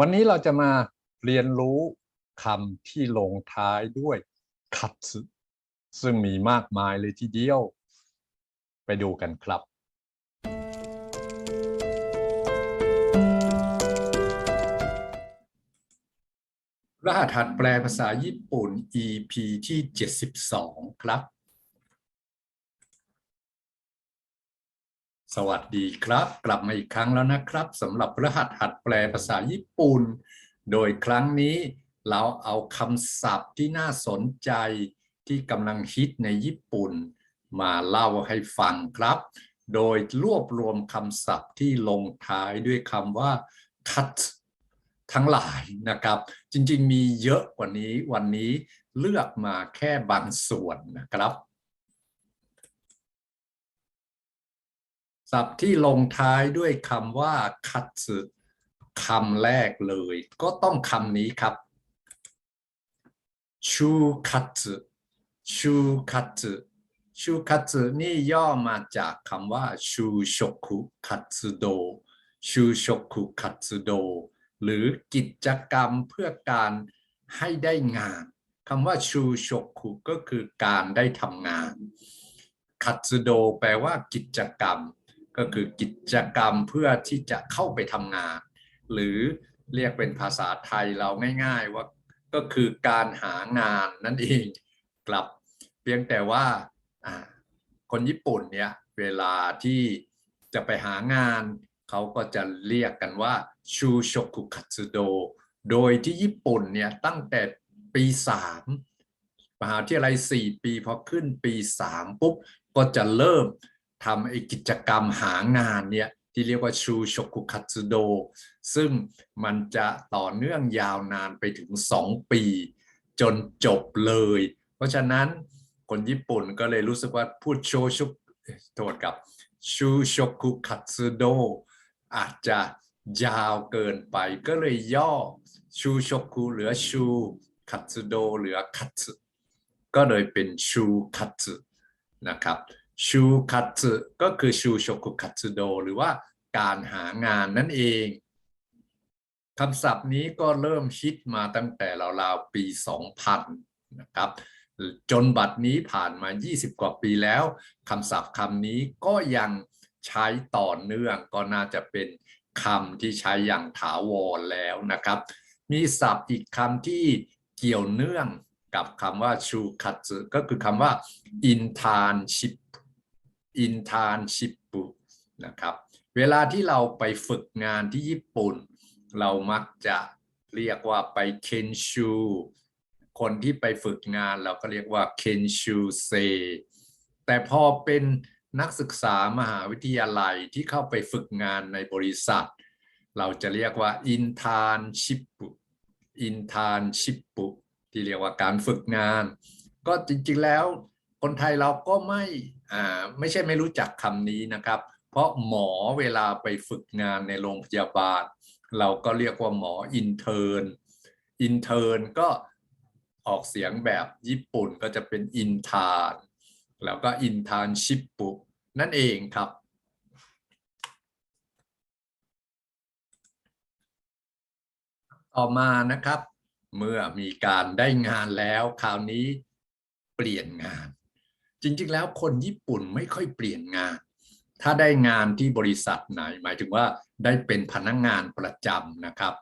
วันนี้เราจะมาเรียนรู้คำที่ลงท้ายด้วยคัตสึซึ่งมีมากมายเลยทีเดียว ไปดูกันครับ รหัสหัดแปลภาษาญี่ปุ่น EP ที่ 72 ครับ สวัสดีครับ กลับมาอีกครั้งแล้วนะครับสำหรับรหัสหัดแปลภาษาญี่ปุ่น โดยครั้งนี้เราเอาคำศัพท์ที่น่าสนใจที่กำลังฮิตในญี่ปุ่น มาเล่าให้ฟังครับ โดยรวบรวมคำศัพท์ที่ลงท้ายด้วยคำว่า cut ทั้งหลายนะครับ จริงๆมีเยอะกว่านี้วันนี้เลือกมาแค่บางส่วนนะครับ ศัพท์ที่ลงท้ายด้วยคำว่าคัตสึคำแรกเลย ก็ต้องคำนี้ครับชูคัตสึชูคัตสึชูคัตสึนี่ย่อมาจากคำว่าชูชกุคัตสึโดชูชกุคัตสึโดหรือกิจกรรมเพื่อการให้ได้งานคำว่าชูชกุก็คือการได้ทำงานคัตสึโดแปลว่ากิจกรรม ก็คือกิจกรรมเพื่อที่จะเข้าไปทำงาน หรือเรียกเป็นภาษาไทยเราง่าย ๆ ว่าก็คือการหางานนั่นเองกลับ เพียงแต่ว่าคนญี่ปุ่นเนี่ยเวลาที่จะไปหางาน เขาก็จะเรียกกันว่าชูโชกุคัตสึโดโดยที่ญี่ปุ่นเนี่ยตั้งแต่ปี3มหาวิทยาลัย4ปีพอขึ้นปี 3 ปุ๊บ ก็จะเริ่ม ทำไอ้กิจกรรมหางานเนี่ยที่เรียกว่าชูชกุคัตสึโด ซึ่งมันจะต่อเนื่องยาวนานไปถึง 2 ปี จนจบเลย เพราะฉะนั้นคนญี่ปุ่นก็เลยรู้สึกว่าพูดโชชุกโทษกับชูชกุคัตสึโด อาจจะยาวเกินไปก็เลยย่อชูชกุเหลือชูคัตสึโดเหลือคัตสึก็เลยเป็นชูคัตสึนะครับ ชูคัตสึก็คือชูโชกุคัตสึโดหรือว่าการหางานนั่นเองคำศัพท์นี้ก็เริ่มฮิตมาตั้งแต่ราวๆปี 2000 นะครับ จนบัดนี้ผ่านมา 20 กว่าปีแล้วคำศัพท์คำนี้ก็ยังใช้ต่อเนื่องก็น่าจะเป็นคำที่ใช้อย่างถาวรแล้วนะครับ มีศัพท์อีกคำที่เกี่ยวเนื่องกับคำว่าชูคัตสึก็คือคำว่า internship internship นะครับเวลาที่เราไปฝึกงานที่ญี่ปุ่น เรามักจะเรียกว่าไปเคนชูคนที่ไปฝึกงานเราก็เรียกว่าเคนชูเซแต่พอเป็นนักศึกษามหาวิทยาลัยที่เข้าไปฝึกงานในบริษัท เราจะเรียกว่า internship internship ที่เรียกว่าการฝึกงาน ก็จริงๆแล้วคนไทยเราก็ไม่ ไม่ใช่ไม่รู้จักคำนี้นะครับ เพราะหมอเวลาไปฝึกงานในโรงพยาบาล เราก็เรียกว่าหมออินเทอร์นอินเทอร์นก็ออกเสียงแบบญี่ปุ่นก็จะเป็นอินทานแล้วก็อินทานชิปปุนั่นเองครับ ต่อมานะครับ เมื่อมีการได้งานแล้วคราวนี้เปลี่ยนงาน จริงๆ แล้วคนญี่ปุ่นไม่ค่อยเปลี่ยนงาน ถ้าได้งานที่บริษัทไหน หมายถึงว่าได้เป็นพนักงงานประจำนะครับ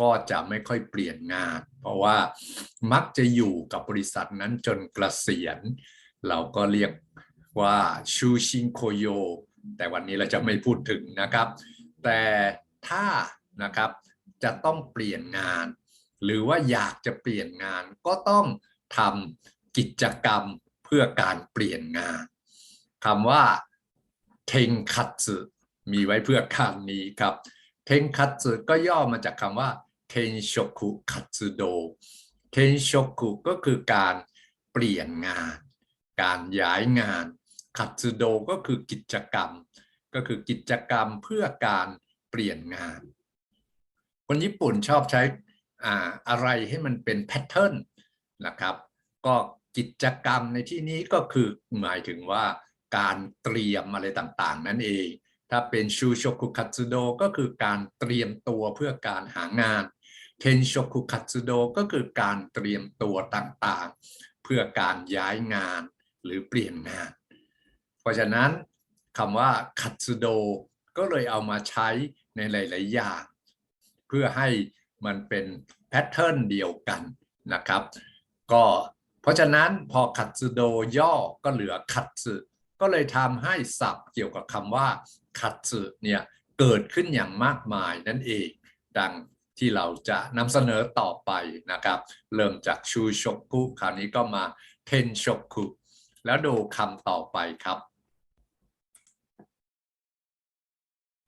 ก็จะไม่ค่อยเปลี่ยนงาน เพราะว่ามักจะอยู่กับบริษัทนั้นจนเกษียณ เราก็เรียกว่าชูชินโคโย แต่วันนี้เราจะไม่พูดถึงนะครับ แต่ถ้านะครับจะต้องเปลี่ยนงาน หรือว่าอยากจะเปลี่ยนงานก็ต้องทำกิจกรรม พื่อการเปลี่ยนงานคำว่าเทงคัตสึมีไว้เพื่อการนี้ครับเทงคัตสึก็ย่อมาจากคำว่าเทนโชคุคัตสึโดเทนโชคุก็คือการเปลี่ยนงาน การย้ายงานคัตสึโดก็คือกิจกรรม ก็คือกิจกรรมเพื่อการเปลี่ยนงาน คนญี่ปุ่นชอบใช้อ่าอะไรให้มันเป็นแพทเทิร์นนะครับ ก็ กิจกรรมในที่นี้ก็คือหมายถึงว่าการเตรียมอะไรต่างๆ นั่นเอง ถ้าเป็นชูโชคุคัตสึโดก็คือการเตรียมตัวเพื่อการหางานเทนโชคุคัตสึโดก็คือการเตรียมตัวต่างๆ เพื่อการย้ายงานหรือเปลี่ยนงาน เพราะฉะนั้นคำว่าคัตสึโดก็เลยเอามาใช้ในหลาย ๆ อย่าง เพื่อให้มันเป็นแพทเทิร์นเดียวกันนะครับ ก็ เพราะฉะนั้นพอคัตสึโดย่อก็เหลือคัตสึก็เลยทำให้ศัพท์เกี่ยวกับคำว่าคัตสึเนี่ยเกิดขึ้นอย่างมากมายนั่นเอง ดังที่เราจะนำเสนอต่อไปนะครับ เริ่มจากชูชกุคราวนี้ก็มาเทนชกุแล้วดูคำต่อไปครับ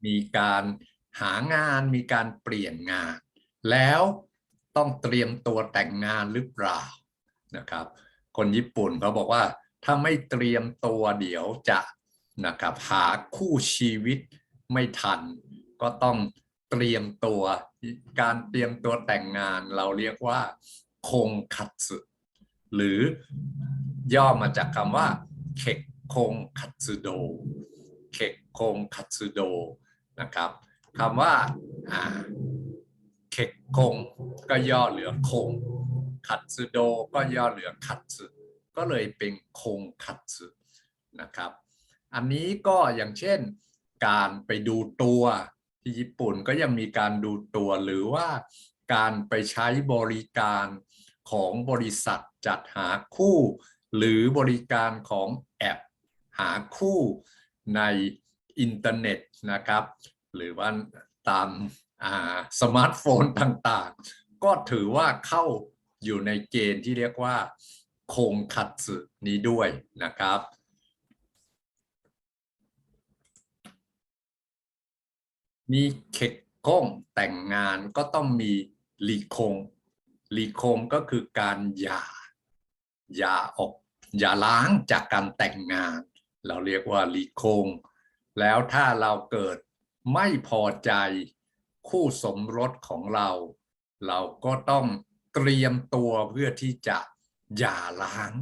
มีการหางานมีการเปลี่ยนงาน แล้วต้องเตรียมตัวแต่งงานหรือเปล่า นะครับ คนญี่ปุ่นเขาบอกว่าถ้าไม่เตรียมตัวเดี๋ยวจะนะครับหาคู่ชีวิตไม่ทัน ก็ต้องเตรียมตัวการเตรียมตัวแต่งงานเราเรียกว่าคงคัตสึหรือย่อมาจากคำว่าเคกคงคัตสึโดเคกคงคัตสึโดนะครับคำว่าเคกคงก็ย่อเหลือคง คัตสึโดก็ย่อเหลือคัตสึก็เลยเป็นคงคัตสึนะครับ อันนี้ก็อย่างเช่นการไปดูตัวที่ญี่ปุ่นก็ยังมีการดูตัวหรือว่าการไปใช้บริการของบริษัทจัดหาคู่ หรือบริการของแอปหาคู่ในอินเทอร์เน็ตนะครับ หรือว่าตามสมาร์ทโฟนต่างๆ ก็ถือว่าเข้า อยู่ในเกณฑ์ที่เรียกว่าคงคัตสึนี้ด้วยนะครับมีเค็กกงแต่งงานก็ต้องมีลีคงลีคงก็คือการหย่าหย่าออกหย่าล้างจากการแต่งงาน เราเรียกว่าลีคง แล้วถ้าเราเกิดไม่พอใจคู่สมรสของเรา เราก็ต้อง เตรียมตัวเพื่อที่จะหย่าล้าง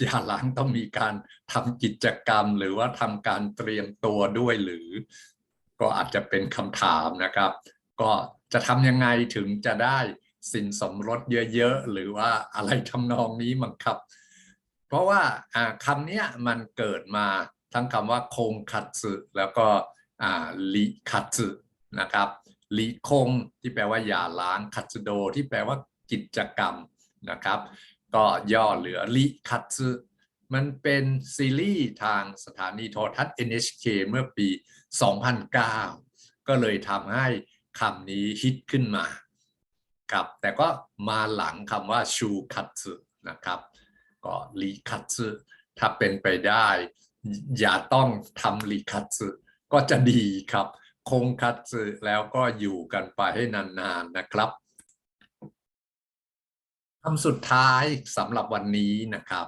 หย่าล้างต้องมีการทำกิจกรรม หรือว่าทำการเตรียมตัวด้วยหรือ ก็อาจจะเป็นคำถามนะครับ ก็จะทำยังไงถึงจะได้สินสมรสเยอะๆ หรือว่าอะไรทำนองนี้มั้งครับ เพราะว่าคำนี้มันเกิดมาทั้งคำว่าคงคัตสึแล้วก็ลิคัตสึนะครับ ลิคงที่แปลว่าอย่าล้างคัตสึโดที่แปลว่ากิจกรรมนะครับ ก็ย่อเหลือลิคัตสึมันเป็นซีรีส์ทางสถานีโทรทัศน์ NHK เมื่อปี 2009 ก็เลยทำให้คำนี้ฮิตขึ้นมาครับแต่ก็มาหลังคำว่าชูคัตสึนะครับ ก็รีคัตสึถ้าเป็นไปได้ อย่าต้องทำรีคัตสึก็จะดีครับ คงคัตสึแล้วก็อยู่กันไปให้นานๆนนะครับคำสุดท้ายสำหรับวันนี้นะครับ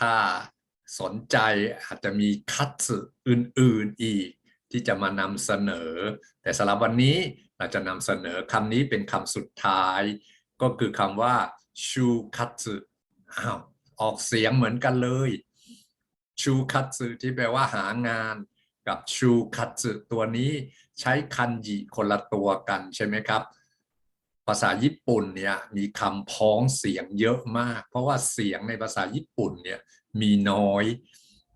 ถ้าสนใจอาจจะมีคัตสึอื่น ๆอีกที่จะมานำเสนอ แต่สำหรับวันนี้เราจะนำเสนอคำนี้เป็นคำสุดท้าย ก็คือคำว่าชูคัตสึอ้าวออกเสียงเหมือนกันเลยชูคัตสึที่แปลว่าหางาน กับชูคัตสึตัวนี้ใช้คันจิคนละตัวกันใช่ไหมครับ ภาษาญี่ปุ่นเนี่ยมีคำพ้องเสียงเยอะมาก เพราะว่าเสียงในภาษาญี่ปุ่นเนี่ยมีน้อย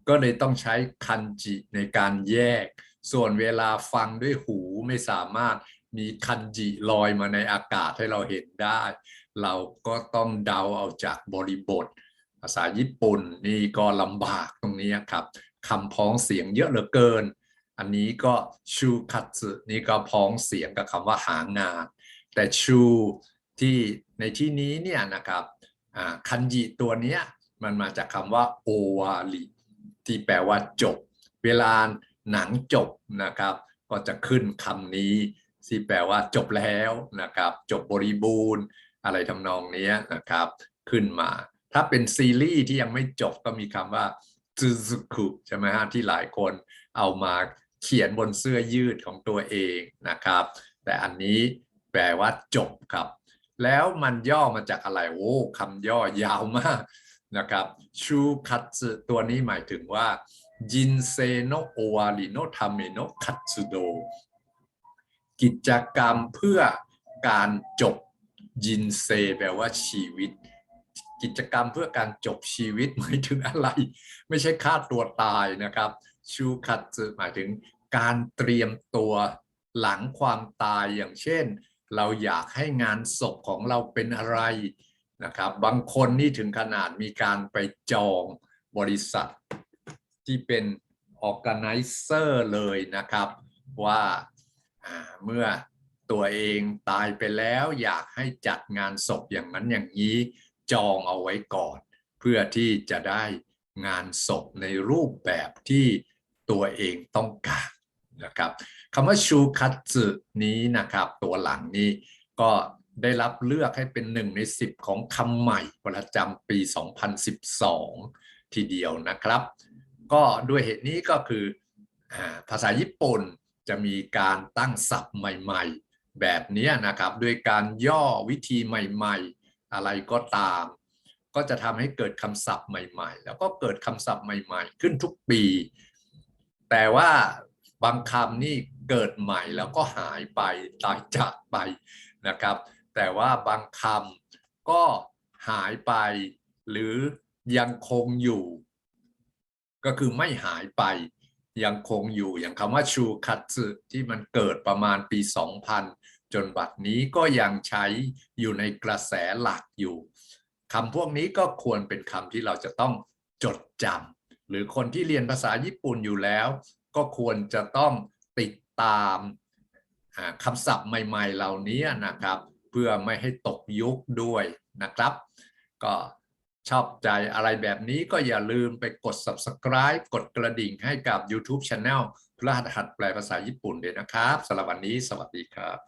ก็เลยต้องใช้คันจิในการแยก ส่วนเวลาฟังด้วยหูไม่สามารถมีคันจิลอยมาในอากาศให้เราเห็นได้ เราก็ต้องเดาเอาจากบริบท ภาษาญี่ปุ่นนี่ก็ลำบากตรงนี้ครับ คำพ้องเสียงเยอะเหลือเกิน อันนี้ก็ชูคัตสึนี่ก็พ้องเสียงกับคำว่าหางาน แต่ชูที่ในที่นี้เนี่ยนะครับคันจิตัวเนี้ยมันมาจากคำว่าโอวาริที่แปลว่าจบ เวลาหนังจบนะครับ ก็จะขึ้นคำนี้ที่แปลว่าจบแล้วนะครับ จบบริบูรณ์ อะไรทำนองนี้นะครับ ขึ้นมา ถ้าเป็นซีรีส์ที่ยังไม่จบก็มีคำว่า ซูซุคุใช่ไหมฮะที่หลายคนเอามาเขียนบนเสื้อยืดของตัวเองนะครับ แต่อันนี้แปลว่าจบครับ แล้วมันย่อมาจากอะไรโอ้คำย่อยาวมากนะครับชูคัตสึตัวนี้หมายถึงว่าจินเซโนโอวาริโนทาเมโนคัตสึโดกิจกรรมเพื่อการจบยินเซแปลว่าชีวิต กิจกรรมเพื่อการจบชีวิตหมายถึงอะไร ไม่ใช่ฆ่าตัวตายนะครับชูคัตสึหมายถึงการเตรียมตัวหลังความตายอย่างเช่น เราอยากให้งานศพของเราเป็นอะไรนะครับบางคนนี่ถึงขนาดมีการไปจองบริษัท ที่เป็น organizer เลยนะครับ ว่าเมื่อตัวเองตายไปแล้วอยากให้จัดงานศพอย่างนั้นอย่างนี้ จองเอาไว้ก่อน เพื่อที่จะได้งานศพในรูปแบบที่ตัวเองต้องการนะครับคำว่าชูคัตสึนี้นะครับ ตัวหลังนี้ก็ได้รับเลือกให้เป็นหนึ่งในสิบของคำใหม่ประจำปี 2012 ทีเดียวนะครับ ก็ด้วยเหตุนี้ก็คือภาษาญี่ปุ่นจะมีการตั้งศัพท์ใหม่ ๆ แบบนี้นะครับ ด้วยการย่อวิธีใหม่ ๆ อะไรก็ตาม ก็จะทำให้เกิดคำศัพท์ใหม่ ๆ แล้วก็เกิดคำศัพท์ใหม่ ๆ ขึ้นทุกปี แต่ว่าบางคำนี่เกิดใหม่แล้วก็หายไปตายจากไปนะครับ แต่ว่าบางคำก็หายไป หรือยังคงอยู่ ก็คือไม่หายไปยังคงอยู่อย่างคำว่าชูคัตสึที่มันเกิดประมาณปี 2000 จนบัดนี้ก็ยังใช้อยู่ในกระแสหลักอยู่คำพวกนี้ก็ควรเป็นคำที่เราจะต้องจดจำหรือคนที่เรียนภาษาญี่ปุ่นอยู่แล้ว ก็ควรจะต้องติดตามคำศัพท์ใหม่ ๆ เหล่านี้นะครับ เพื่อไม่ให้ตกยุคด้วยนะครับ ก็ชอบใจอะไรแบบนี้ก็อย่าลืมไปกด subscribe กดกระดิ่งให้กับ YouTube Channel พระหัสแปลภาษาญี่ปุ่นด้วยนะครับสำหรับวันนี้สวัสดีครับ